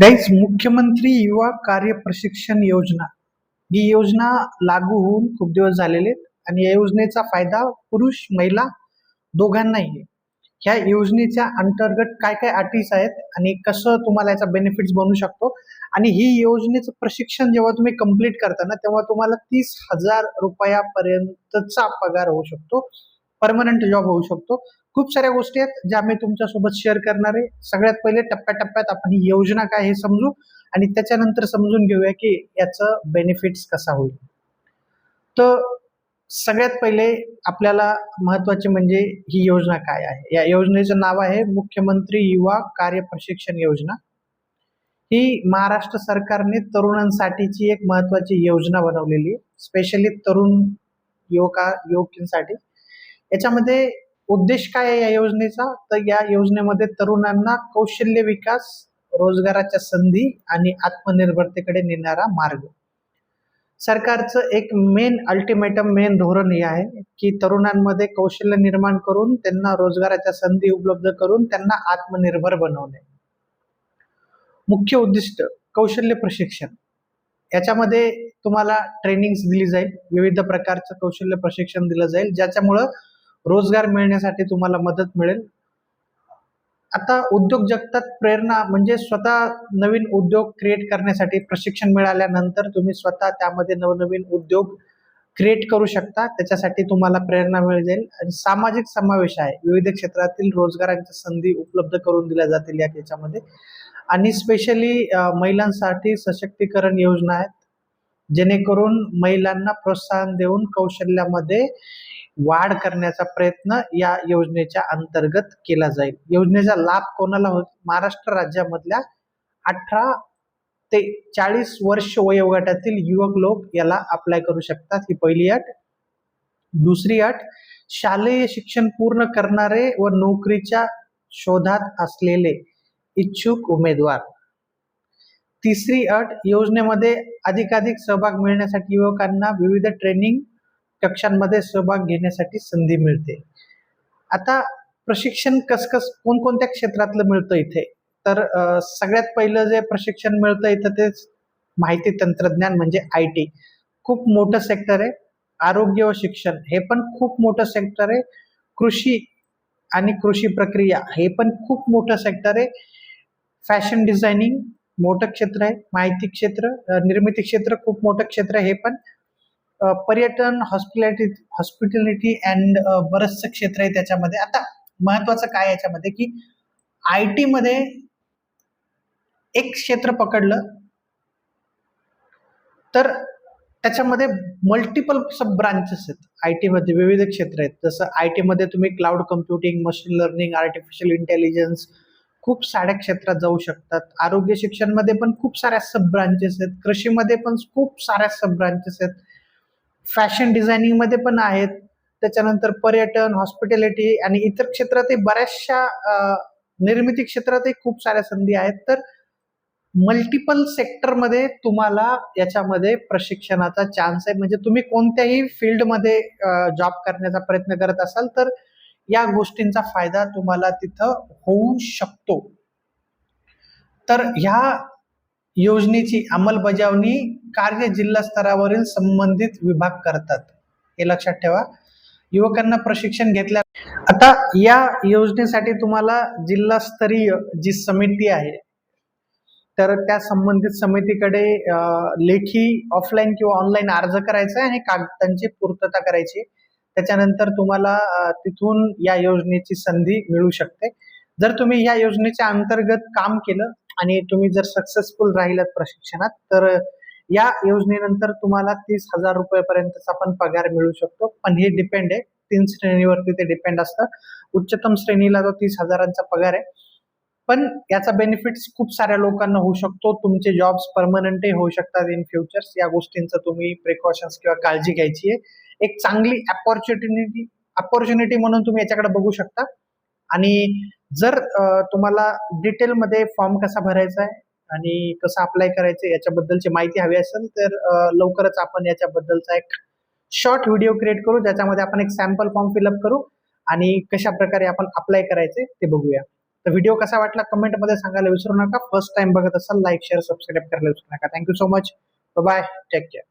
Guys मुख्यमंत्री युवा कार्य प्रशिक्षण योजना. ही योजना लागू होऊन खूप दिवस झालेले आहेत आणि या योजनेचा फायदा पुरुष महिला दोघांनाही आहे. ह्या योजनेच्या अंतर्गत काय काय अटीस आहेत आणि कसं तुम्हाला याचा बेनिफिट्स बनू शकतो? आणि ही योजनेचं प्रशिक्षण जेव्हा तुम्ही कंप्लीट करता ना तेव्हा तुम्हाला तीस हजार रुपयापर्यंतचा पगार होऊ शकतो. परमनंट जॉब होऊ शकतो. खूप साऱ्या गोष्टी आहेत ज्या मी तुमच्यासोबत शेअर करणार आहे. सगळ्यात पहिले टप्प्याटप्प्यात आपण ही योजना काय हे समजू आणि त्याच्यानंतर समजून घेऊया की याचं बेनिफिट्स कसा होईल. तर सगळ्यात पहिले आपल्याला महत्त्वाचे म्हणजे ही योजना काय आहे? या योजनेचं नाव आहे मुख्यमंत्री युवा कार्य प्रशिक्षण योजना. ही महाराष्ट्र सरकारने तरुणांसाठीची एक महत्वाची योजना बनवलेली आहे. स्पेशली तरुण युवका युवकींसाठी याच्यामध्ये उद्देश काय आहे या योजनेचा? तर या योजनेमध्ये तरुणांना कौशल्य विकास रोजगाराच्या संधी आणि आत्मनिर्भरतेकडे नेणारा मार्ग. सरकारचं एक मेन अल्टिमेटम मेन धोरण हे आहे की तरुणांमध्ये कौशल्य निर्माण करून त्यांना रोजगाराच्या संधी उपलब्ध करून त्यांना आत्मनिर्भर बनवणे. मुख्य उद्दिष्ट कौशल्य प्रशिक्षण. याच्यामध्ये तुम्हाला ट्रेनिंग्स दिली जाईल विविध प्रकारचं कौशल्य प्रशिक्षण दिलं जाईल ज्याच्यामुळं रोजगार मिळण्यासाठी तुम्हाला मदत मिळेल. आता उद्योग जगतात प्रेरणा म्हणजे स्वतः नवीन उद्योग क्रिएट करण्यासाठी प्रशिक्षण मिळाल्यानंतर तुम्ही स्वतः त्यामध्ये नवनवीन उद्योग क्रिएट करू शकता. त्याच्यासाठी तुम्हाला प्रेरणा मिळेल. जाईल आणि सामाजिक समावेश आहे. विविध क्षेत्रातील रोजगारांच्या संधी उपलब्ध करून दिल्या जातील या याच्यामध्ये आणि स्पेशली महिलांसाठी सशक्तीकरण योजना आहेत. जेणेकरून महिलांना प्रोत्साहन देऊन कौशल्यामध्ये वाढ करण्याचा प्रयत्न या योजनेच्या अंतर्गत केला जाईल. योजनेचा लाभ कोणाला होत? महाराष्ट्र राज्यामधल्या अठरा ते चाळीस वर्ष वयोगटातील युवक लोक याला अप्लाय करू शकतात. ही पहिली अट. दुसरी अट शालेय शिक्षण पूर्ण करणारे व नोकरीच्या शोधात असलेले इच्छुक उमेदवार. तिसरी अट योजनेमध्ये अधिकाधिक सहभाग मिळण्यासाठी युवकांना विविध ट्रेनिंग कक्षांमध्ये सहभाग घेण्यासाठी संधी मिळते. आता प्रशिक्षण कसकस कोणकोणत्या क्षेत्रातलं मिळतं इथे? तर सगळ्यात पहिलं जे प्रशिक्षण मिळतं इथं ते माहिती तंत्रज्ञान म्हणजे आय टी. खूप मोठं सेक्टर आहे. आरोग्य व शिक्षण हे पण खूप मोठं सेक्टर आहे. कृषी आणि कृषी प्रक्रिया हे पण खूप मोठं सेक्टर आहे. फॅशन डिझायनिंग मोठं क्षेत्र आहे माहिती क्षेत्र निर्मिती क्षेत्र खूप मोठं क्षेत्र आहे हे पण. पर्यटन हॉस्पिटॅलिटी हॉस्पिटॅलिटी अँड बरंचसं क्षेत्र आहे त्याच्यामध्ये. आता महत्वाचं काय याच्यामध्ये की आयमध्ये एक क्षेत्र पकडलं तर त्याच्यामध्ये मल्टिपल सब ब्रांचेस आहेत. आय टीमध्ये विविध क्षेत्र आहेत. जसं आय टीमध्ये तुम्ही cloud computing machine learning artificial intelligence खूप साऱ्या क्षेत्रात जाऊ शकतात. आरोग्य शिक्षणमध्ये पण खूप साऱ्या सब ब्रांचेस आहेत. कृषीमध्ये पण खूप साऱ्या सब ब्रांचेस आहेत. फॅशन डिझायनिंगमध्ये पण आहेत. त्याच्यानंतर पर्यटन हॉस्पिटॅलिटी आणि इतर क्षेत्रातही बऱ्याचशा निर्मिती क्षेत्रातही खूप साऱ्या संधी आहेत. तर मल्टिपल सेक्टरमध्ये तुम्हाला याच्यामध्ये प्रशिक्षणाचा चान्स आहे. म्हणजे तुम्ही कोणत्याही फील्डमध्ये जॉब करण्याचा प्रयत्न करत असाल तर या गोष्टींचा फायदा तुम्हाला तिथं होऊ शकतो. तर ह्या योजनेची अंमलबजावणी कार्य जिल्हा स्तरावरील संबंधित विभाग करतात. हे लक्षात ठेवा. युवकांना प्रशिक्षण घेतल्या आता या योजनेसाठी तुम्हाला जिल्हास्तरीय जी समिती आहे तर त्या संबंधित समितीकडे लेखी ऑफलाईन किंवा ऑनलाईन अर्ज करायचा आणि कागदांची पूर्तता करायची त्याच्यानंतर तुम्हाला तिथून या योजनेची संधी मिळू शकते. जर तुम्ही या योजनेच्या अंतर्गत काम केलं आणि तुम्ही जर सक्सेसफुल राहिलात प्रशिक्षणात तर या योजनेनंतर तुम्हाला तीस हजार रुपयापर्यंतचा पण पगार मिळू शकतो. पण हे डिपेंड आहे. तीन श्रेणीवरती ते डिपेंड असतं. उच्चतम श्रेणीला तो तीस हजारांचा पगार आहे. पण याचा बेनिफिट्स खूप साऱ्या लोकांना होऊ शकतो. तुमचे जॉब्स परमनंटही होऊ शकतात इन फ्युचर्स या गोष्टींचं तुम्ही प्रिकॉशन्स किंवा काळजी घ्यायची आहे. एक चांगली अपॉर्च्युनिटी अपॉर्च्युनिटी म्हणून तुम्ही याच्याकडे बघू शकता. आणि जर तुम्हाला डिटेलमध्ये फॉर्म कसा भरायचा आहे आणि कसं अप्लाय करायचं याच्याबद्दलची माहिती हवी असेल तर लवकरच आपण याच्याबद्दलचा एक शॉर्ट व्हिडिओ क्रिएट करू. ज्याच्यामध्ये आपण एक सॅम्पल फॉर्म फिलअप करू आणि कशा प्रकारे आपण अप्लाय करायचे ते बघूया. तर व्हिडिओ कसा वाटला कमेंटमध्ये सांगायला विसरू नका. फर्स्ट टाइम बघत असाल लाईक शेअर सबस्क्राईब करायला विसरू नका. Thank you so much bye take care